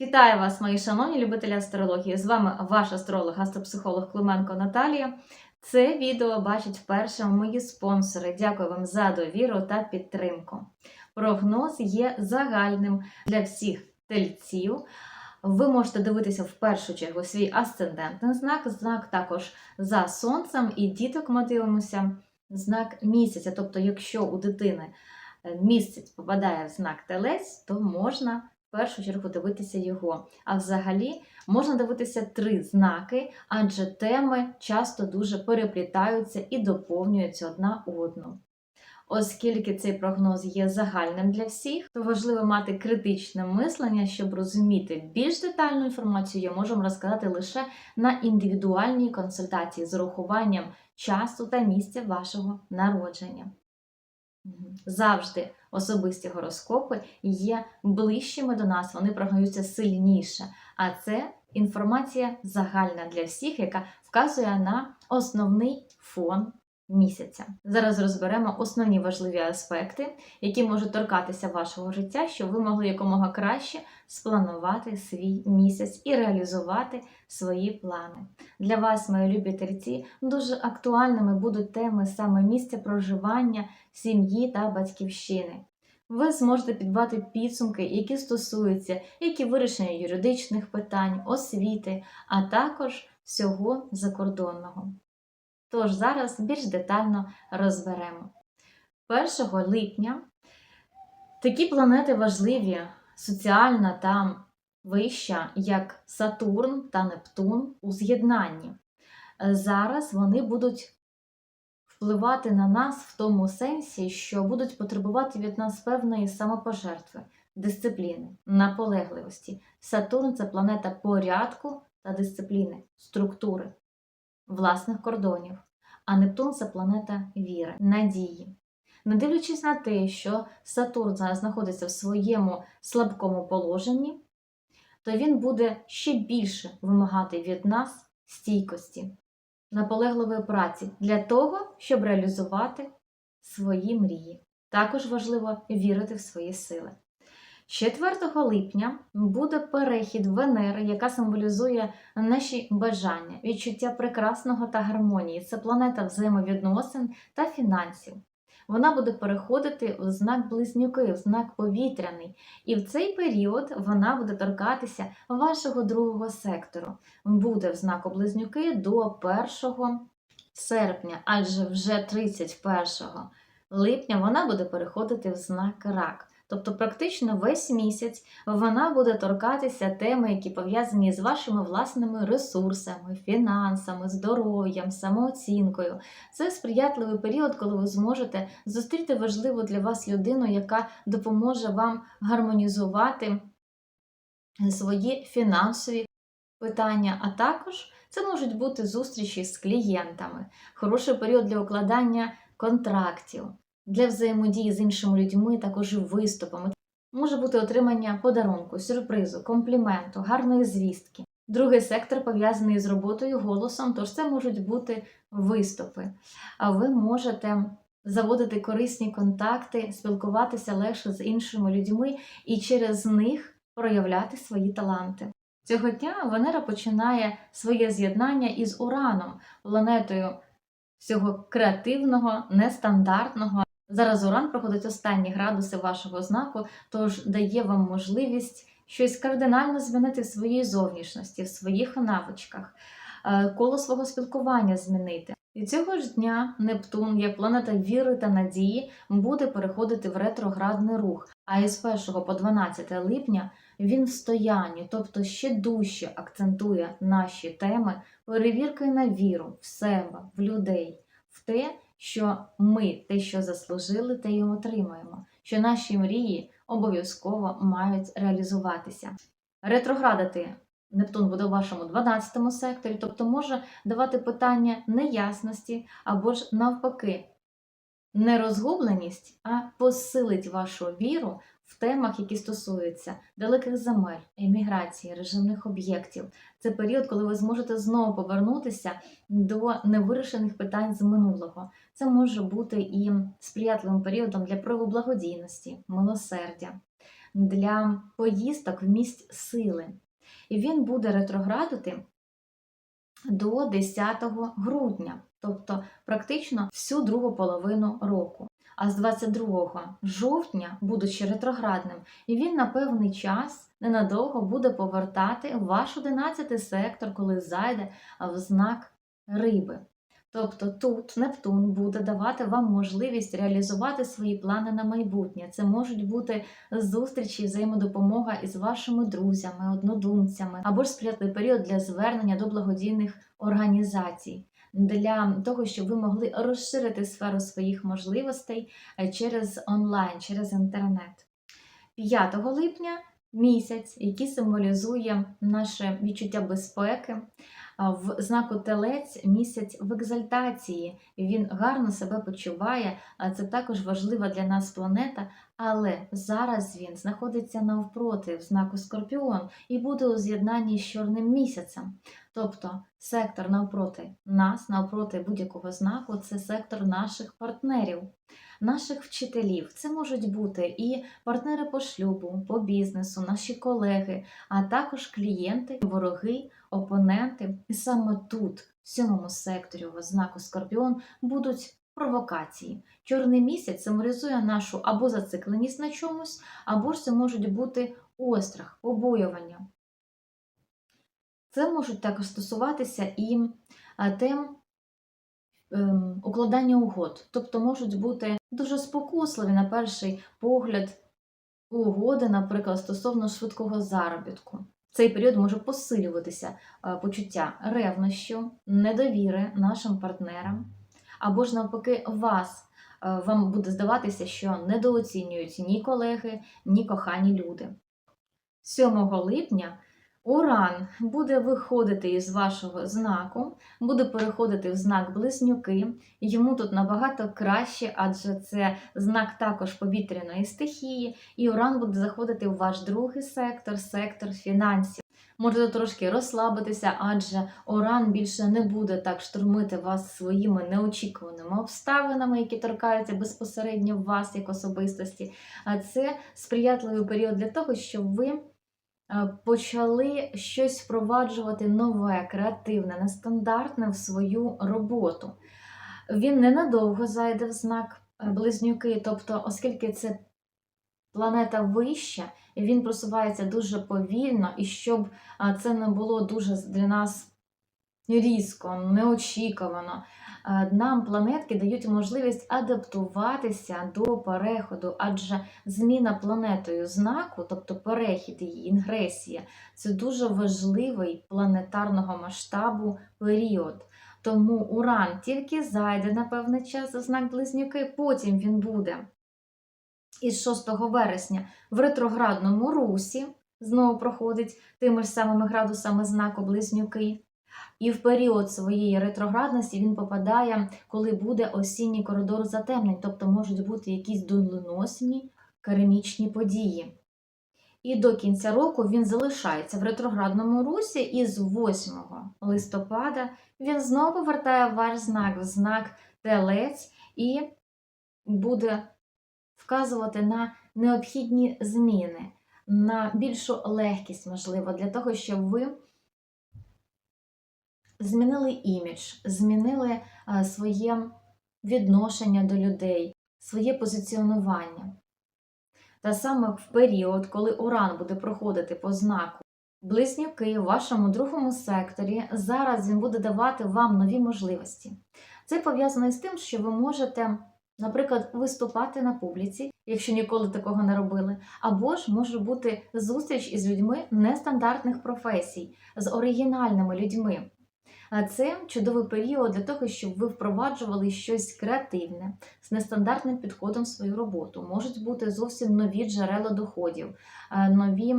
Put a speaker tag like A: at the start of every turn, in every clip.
A: Вітаю вас, мої шановні любителі астрології. З вами ваш астролог, астропсихолог Клименко Наталія. Це відео бачать вперше мої спонсори. Дякую вам за довіру та підтримку. Прогноз є загальним для всіх тельців. Ви можете дивитися в першу чергу свій асцендентний знак, знак також за сонцем, і діток ми дивимося знак місяця. Тобто, якщо у дитини е, місяць попадає в знак телець, то можна в першу чергу дивитися його. А взагалі можна дивитися три знаки, адже теми часто дуже переплітаються і доповнюються одна одну. Оскільки цей прогноз є загальним для всіх, то важливо мати критичне мислення, щоб розуміти більш детальну інформацію, я можу розказати лише на індивідуальній консультації з урахуванням часу та місця вашого народження. Завжди особисті гороскопи є ближчими до нас, вони прогнозуються сильніше. А це інформація загальна для всіх, яка вказує на основний фон місяця. Зараз розберемо основні важливі аспекти, які можуть торкатися вашого життя, щоб ви могли якомога краще спланувати свій місяць і реалізувати свої плани. Для вас, мої любі терці, дуже актуальними будуть теми саме місця проживання, сім'ї та батьківщини. Ви зможете підбати підсумки, які стосуються які вирішення юридичних питань, освіти, а також всього закордонного. Тож зараз більш детально розберемо. 1 липня такі планети важливі, соціальна та вища, як Сатурн та Нептун у з'єднанні. Зараз вони будуть впливати на нас в тому сенсі, що будуть потребувати від нас певної самопожертви, дисципліни, наполегливості. Сатурн це планета порядку та дисципліни, структури, власних кордонів, а Нептун це планета віри, надії. Не дивлячись на те, що Сатурн зараз знаходиться в своєму слабкому положенні, то він буде ще більше вимагати від нас стійкості, наполегливої праці для того, щоб реалізувати свої мрії. Також важливо вірити в свої сили. 4 липня буде перехід Венери, яка символізує наші бажання, відчуття прекрасного та гармонії. Це планета взаємовідносин та фінансів. Вона буде переходити в знак близнюки, в знак повітряний. І в цей період вона буде торкатися вашого другого сектору. Буде в знаку близнюки до 1 серпня, адже вже 31 липня вона буде переходити в знак рак. Тобто, практично весь місяць вона буде торкатися теми, які пов'язані з вашими власними ресурсами, фінансами, здоров'ям, самооцінкою. Це сприятливий період, коли ви зможете зустріти важливу для вас людину, яка допоможе вам гармонізувати свої фінансові питання, а також це можуть бути зустрічі з клієнтами, хороший період для укладання контрактів для взаємодії з іншими людьми, також і виступами. Може бути отримання подарунку, сюрпризу, компліменту, гарної звістки. Другий сектор пов'язаний з роботою, голосом, тож це можуть бути виступи. А ви можете заводити корисні контакти, спілкуватися легше з іншими людьми і через них проявляти свої таланти. Цього дня Венера починає своє з'єднання із Ураном, планетою всього креативного, нестандартного. Зараз Уран проходить останні градуси вашого знаку, тож дає вам можливість щось кардинально змінити в своїй зовнішності, в своїх навичках, е, коло свого спілкування змінити. І цього ж дня Нептун, як планета віри та надії, буде переходити в ретроградний рух. А із 1 по 12 липня він в стоянні, тобто ще дужче акцентує наші теми перевірки на віру в себе, в людей, в те, що ми те, що заслужили, те й отримаємо, що наші мрії обов'язково мають реалізуватися. Ретроградити Нептун буде у вашому 12 секторі, тобто може давати питання неясності або ж навпаки, не розгубленість, а посилить вашу віру в темах, які стосуються далеких земель, еміграції, режимних об'єктів. Це період, коли ви зможете знову повернутися до невирішених питань з минулого. Це може бути і сприятливим періодом для прояву благодійності, милосердя. для поїздок в місць сили. І він буде ретроградити до 10 грудня, тобто практично всю другу половину року. А з 22 жовтня, будучи ретроградним, і він на певний час ненадовго буде повертати ваш 11 сектор, коли зайде в знак риби. Тобто тут Нептун буде давати вам можливість реалізувати свої плани на майбутнє. Це можуть бути зустрічі, взаємодопомога із вашими друзями, однодумцями, або ж сприятливий період для звернення до благодійних організацій, для того, щоб ви могли розширити сферу своїх можливостей е, через онлайн, через інтернет. 5 липня місяць, який символізує наше відчуття безпеки. В знаку телець місяць в екзальтації, він гарно себе почуває, це також важлива для нас планета, але зараз він знаходиться навпроти в знаку Скорпіон і буде у з'єднанні з чорним місяцем. Тобто сектор навпроти нас, навпроти будь-якого знаку, це сектор наших партнерів, наших вчителів. Це можуть бути і партнери по шлюбу, по бізнесу, наші колеги, а також клієнти, вороги, опоненти. І саме тут, в сьомому секторі у знаку Скорпіон, будуть провокації. Чорний місяць символізує нашу або зацикленість на чомусь, або ж це можуть бути острах, побоювання. Це можуть також стосуватися і тем ем, укладання угод, тобто можуть бути дуже спокусливі на перший погляд угоди, наприклад, стосовно швидкого заробітку. Цей період може посилюватися е, почуття ревнощу, недовіри нашим партнерам, або ж навпаки, вас е, вам буде здаватися, що недооцінюють ні колеги, ні кохані люди. 7 липня Уран буде виходити із вашого знаку, буде переходити в знак близнюки. Йому тут набагато краще, адже це знак також повітряної стихії, і Уран буде заходити в ваш другий сектор, сектор фінансів. Можете трошки розслабитися, адже Уран більше не буде так штурмити вас своїми неочікуваними обставинами, які торкаються безпосередньо вас як особистості. А це сприятливий період для того, щоб ви. Е, почали щось впроваджувати нове, креативне, нестандартне в свою роботу. Він ненадовго зайде в знак е, близнюки, тобто, оскільки це планета вища, він просувається дуже повільно, і щоб е, це не було дуже для нас різко, неочікувано. Е, нам планетки дають можливість адаптуватися до переходу, адже зміна планетою знаку, тобто перехід її, інгресія, це дуже важливий планетарного масштабу період. Тому Уран тільки зайде на певний час за знак Близнюки, потім він буде із 6 вересня в ретроградному русі, знову проходить тими ж самими градусами знаку Близнюки. І в період своєї ретроградності він попадає, коли буде осінній коридор затемнень, тобто можуть бути якісь доленосні керамічні події. І до кінця року він залишається в ретроградному русі, і з 8 листопада він знову повертає ваш знак в знак телець і буде вказувати на необхідні зміни, на більшу легкість, можливо, для того, щоб ви змінили імідж, змінили е, своє відношення до людей, своє позиціонування. Та саме в період, коли Уран буде проходити по знаку близнюки в вашому другому секторі, зараз він буде давати вам нові можливості. Це пов'язано з тим, що ви можете, наприклад, виступати на публіці, якщо ніколи такого не робили, або ж може бути зустріч із людьми нестандартних професій, з оригінальними людьми. Це чудовий період для того, щоб ви впроваджували щось креативне з нестандартним підходом в свою роботу. Можуть бути зовсім нові джерела доходів, е, нові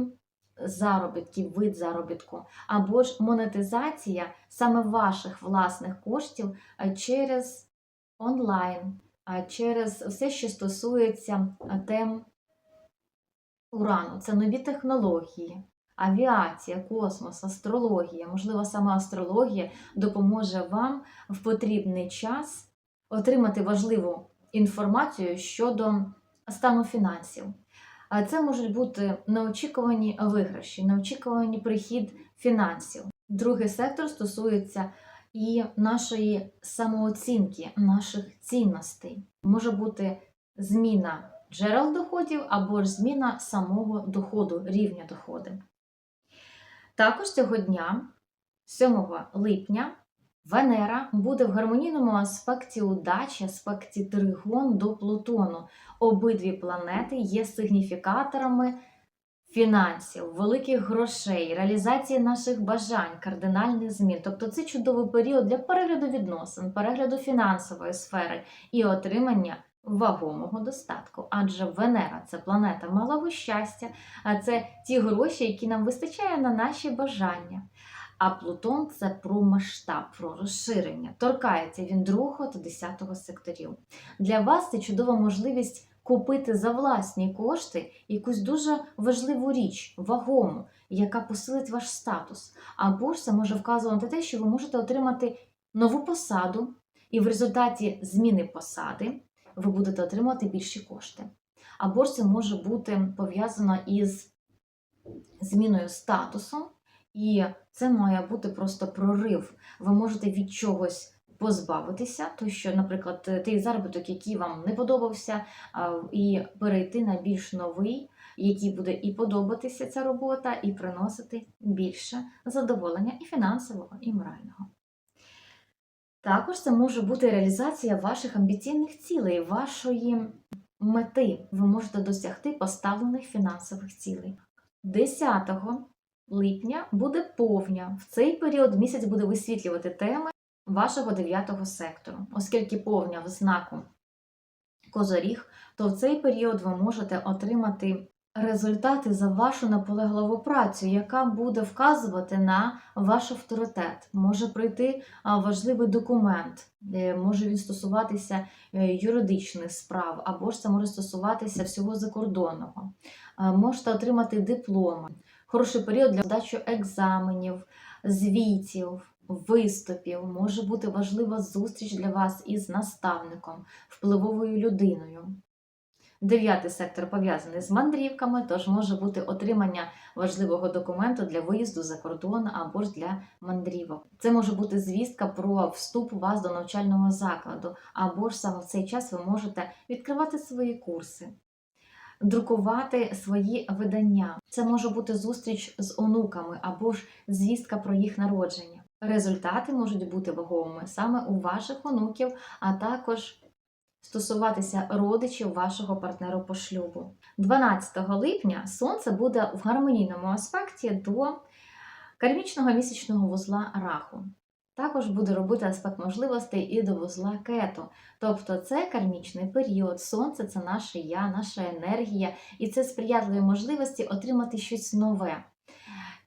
A: заробітки, вид заробітку, або ж монетизація саме ваших власних коштів е, через онлайн, е, через все, що стосується тем урану. Це нові технології авіація, космос, астрологія, можливо, сама астрологія допоможе вам в потрібний час отримати важливу інформацію щодо стану фінансів. Це можуть бути неочікувані виграші, неочікуваний прихід фінансів. Другий сектор стосується і нашої самооцінки, наших цінностей. Може бути зміна джерел доходів або ж зміна самого доходу, рівня доходу. Також цього дня, 7 липня, Венера буде в гармонійному аспекті удачі, аспекті тригон до Плутону. Обидві планети є сигніфікаторами фінансів, великих грошей, реалізації наших бажань, кардинальних змін. Тобто це чудовий період для перегляду відносин, перегляду фінансової сфери і отримання вагомого достатку. Адже Венера це планета малого щастя, а це ті гроші, які нам вистачає на наші бажання. А Плутон це про масштаб, про розширення. Торкається він другого та десятого секторів. Для вас це чудова можливість купити за власні кошти якусь дуже важливу річ, вагому, яка посилить ваш статус. Або ж це може вказувати те, що ви можете отримати нову посаду, і в результаті зміни посади ви будете отримувати більші кошти. Або ж це може бути пов'язано із зміною статусу, і це має бути просто прорив. Ви можете від чогось позбавитися, то що, наприклад, той заробіток, який вам не подобався, і перейти на більш новий, який буде і подобатися ця робота, і приносити більше задоволення і фінансового, і морального. Також це може бути реалізація ваших амбіційних цілей, вашої мети. Ви можете досягти поставлених фінансових цілей. 10 липня буде повня. В цей період місяць буде висвітлювати теми вашого 9 сектору. Оскільки повня в знаку Козоріг, то в цей період ви можете отримати результати за вашу наполегливу працю, яка буде вказувати на ваш авторитет. Може прийти важливий документ, може він стосуватися е, юридичних справ, або ж це може стосуватися всього закордонного. Можете отримати дипломи. Хороший період для здачі екзаменів, звітів, виступів. Може бути важлива зустріч для вас із наставником, впливовою людиною. Дев'ятий сектор пов'язаний з мандрівками, тож може бути отримання важливого документу для виїзду за кордон або ж для мандрівок. Це може бути звістка про вступ вас до навчального закладу, або ж саме в цей час ви можете відкривати свої курси. Друкувати свої видання. Це може бути зустріч з онуками або ж звістка про їх народження. Результати можуть бути вагомими саме у ваших онуків, а також стосуватися родичів вашого партнеру по шлюбу. 12 липня Сонце буде в гармонійному аспекті до кармічного місячного вузла раху. Також буде робити аспект можливостей і до вузла кету. Тобто це кармічний період, сонце це наше я, наша енергія, і це сприятливі можливості отримати щось нове.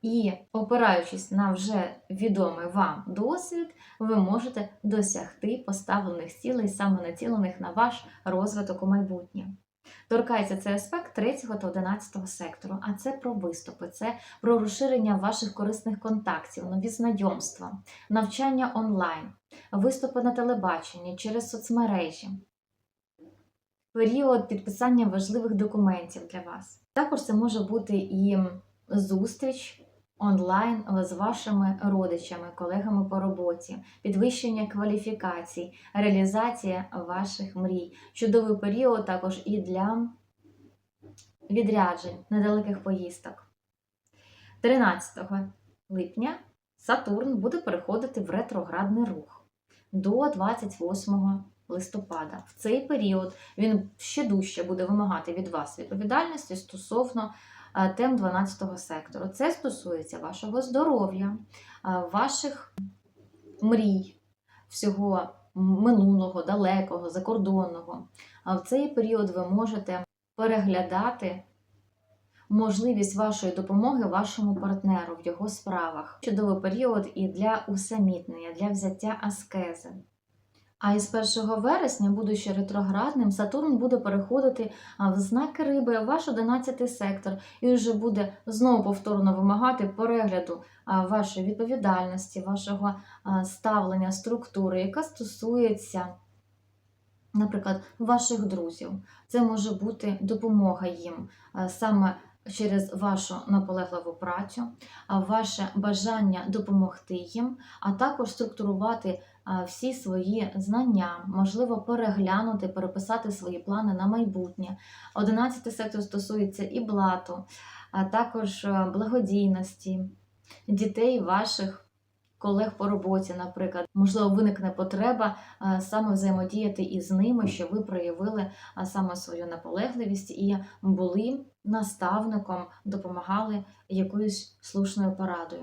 A: І, опираючись на вже відомий вам досвід, ви можете досягти поставлених цілей, саме націлених на ваш розвиток у майбутнє. Торкається цей аспект 3 та 11 сектору, а це про виступи, це про розширення ваших корисних контактів, нові знайомства, навчання онлайн, виступи на телебаченні через соцмережі, період підписання важливих документів для вас. Також це може бути і зустріч онлайн з вашими родичами, колегами по роботі, підвищення кваліфікацій, реалізація ваших мрій. Чудовий період також і для відряджень, недалеких поїздок. 13 липня Сатурн буде переходити в ретроградний рух до 28 листопада. В цей період він ще дужче буде вимагати від вас відповідальності стосовно тем 12 сектору. Це стосується вашого здоров'я, е, ваших мрій, всього минулого, далекого, закордонного. А в цей період ви можете переглядати можливість вашої допомоги вашому партнеру в його справах. Чудовий період і для усамітнення, для взяття аскези. А із 1 вересня, будучи ретроградним, Сатурн буде переходити в знаки риби, ваш 11 сектор, і вже буде знову повторно вимагати перегляду вашої відповідальності, вашого ставлення, структури, яка стосується наприклад, ваших друзів. Це може бути допомога їм саме через вашу наполегливу працю, ваше бажання допомогти їм, а також структурувати всі свої знання, можливо, переглянути, переписати свої плани на майбутнє. Одинадцятий сектор стосується і блату, а також е, благодійності, дітей ваших. Колег по роботі, наприклад, можливо, виникне потреба саме взаємодіяти із ними, щоб ви проявили саме свою наполегливість і були наставником, допомагали якоюсь слушною порадою.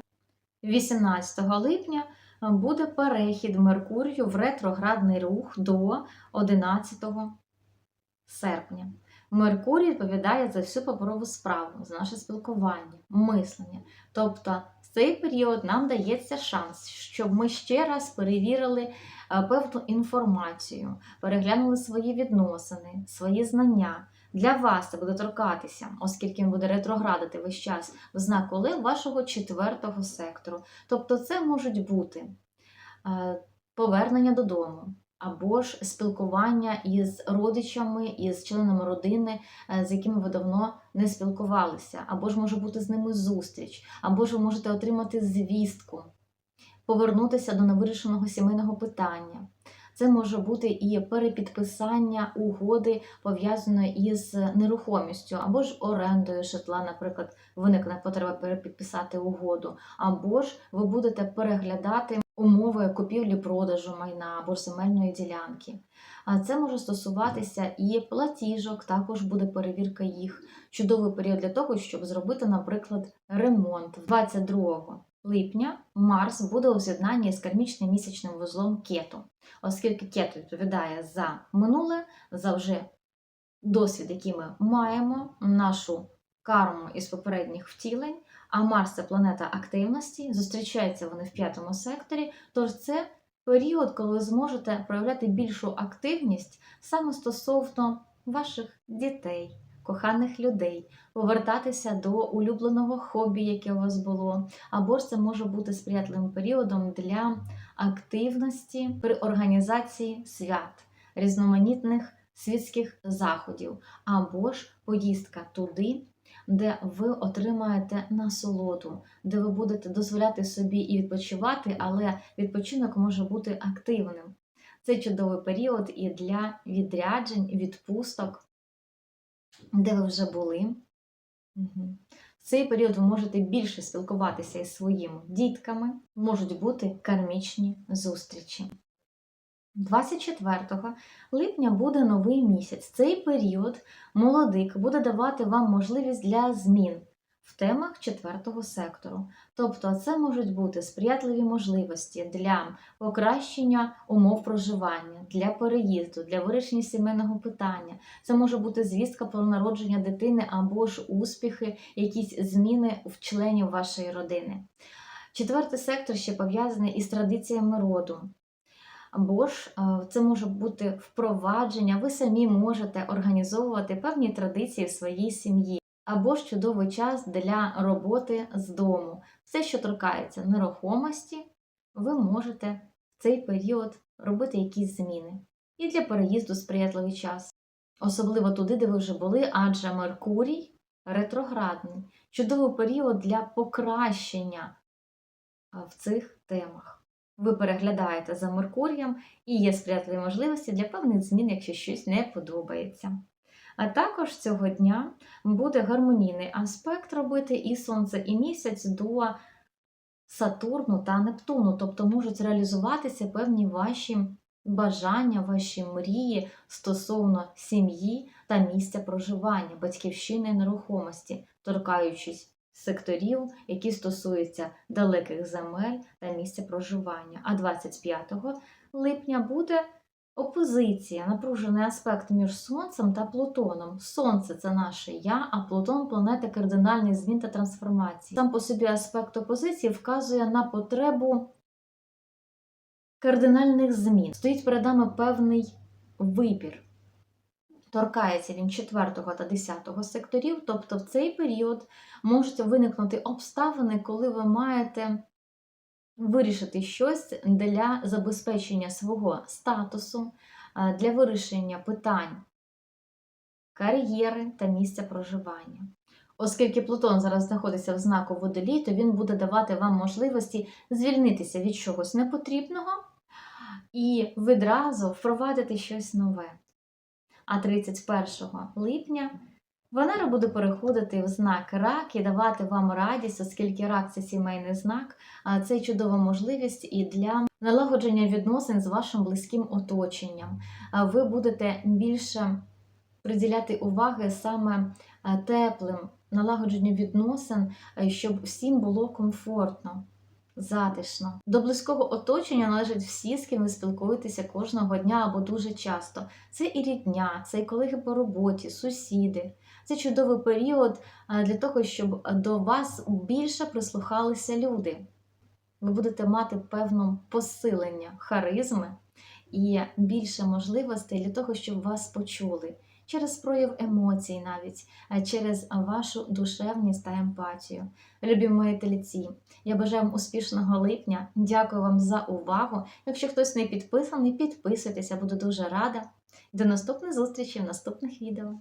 A: 18 липня буде перехід Меркурію в ретроградний рух до 11 серпня. Меркурій відповідає за всю паперову справу, за наше спілкування, мислення. Тобто, в цей період нам дається шанс, щоб ми ще раз перевірили е, певну інформацію, переглянули свої відносини, свої знання. Для вас це буде торкатися, оскільки він буде ретроградити весь час в знак Олев вашого четвертого сектору. Тобто, це можуть бути е, повернення додому, або ж спілкування із родичами, із членами родини, е, з якими ви давно не спілкувалися, або ж може бути з ними зустріч, або ж ви можете отримати звістку, повернутися до невирішеного сімейного питання. Це може бути і перепідписання угоди, пов'язаної із нерухомістю, або ж орендою житла, наприклад, виникне потреба перепідписати угоду, або ж ви будете переглядати умови купівлі-продажу майна або земельної ділянки. А це може стосуватися і платіжок, також буде перевірка їх. Чудовий період для того, щоб зробити, наприклад, ремонт 22 липня Марс буде у з'єднанні з кармічним місячним вузлом кету, оскільки кету відповідає за минуле, за вже досвід, який ми маємо, нашу карму із попередніх втілень. А Марс це планета активності, зустрічаються вони в п'ятому секторі. Тож це період, коли ви зможете проявляти більшу активність саме стосовно ваших дітей, коханих людей, повертатися до улюбленого хобі, яке у вас було, або ж це може бути сприятливим періодом для активності при організації свят, різноманітних світських заходів, або ж поїздка туди. Де ви отримаєте насолоду, де ви будете дозволяти собі і відпочивати, але відпочинок може бути активним. Це чудовий період і для відряджень, відпусток, де ви вже були. В цей період ви можете більше спілкуватися із своїми дітками, можуть бути кармічні зустрічі. 24 липня буде новий місяць. Цей період молодик буде давати вам можливість для змін в темах четвертого сектору. Тобто, це можуть бути сприятливі можливості для покращення умов проживання, для переїзду, для вирішення сімейного питання. Це може бути звістка про народження дитини або ж успіхи, якісь зміни в членів вашої родини. Четвертий сектор ще пов'язаний із традиціями роду. Або ж е, це може бути впровадження, ви самі можете організовувати певні традиції в своїй сім'ї, або ж чудовий час для роботи з дому. Все, що торкається нерухомості, ви можете в цей період робити якісь зміни. І для переїзду сприятливий час. Особливо туди, де ви вже були, адже Меркурій ретроградний, чудовий період для покращення в цих темах. Ви переглядаєте за Меркурієм і є сприятливі можливості для певних змін, якщо щось не подобається. А також цього дня буде гармонійний аспект робити і Сонце, і місяць до Сатурну та Нептуну, тобто можуть реалізуватися певні ваші бажання, ваші мрії стосовно сім'ї та місця проживання, батьківщини і нерухомості, торкаючись секторів, які стосуються далеких земель та місця проживання. А 25 липня буде опозиція, напружений аспект між Сонцем та Плутоном. Сонце це наше я, а Плутон планета кардинальних змін та трансформації. Сам по собі аспект опозиції вказує на потребу кардинальних змін. Стоїть перед нами певний вибір. Торкається він 4 та 10 секторів, тобто в цей період можуть виникнути обставини, коли ви маєте вирішити щось для забезпечення свого статусу, е, для вирішення питань кар'єри та місця проживання. Оскільки Плутон зараз знаходиться в знаку водолій, то він буде давати вам можливості звільнитися від чогось непотрібного і відразу впровадити щось нове. А 31 липня Венера буде переходити в знак рак і давати вам радість, оскільки рак це сімейний знак, це чудова можливість і для налагодження відносин з вашим близьким оточенням. Ви будете більше приділяти уваги саме теплим налагодженню відносин, щоб всім було комфортно. Затишно. До близького оточення належать всі, з ким ви спілкуєтеся кожного дня або дуже часто. Це і рідня, це і колеги по роботі, сусіди. Це чудовий період для того, щоб до вас більше прислухалися люди. Ви будете мати певне посилення харизми і більше можливостей для того, щоб вас почули через прояв емоцій, навіть через вашу душевність та емпатію. Любі мої телеці, я бажаю вам успішного липня. Дякую вам за увагу. Якщо хтось не підписаний, підписуйтеся, буду дуже рада. До наступних зустрічей в наступних відео.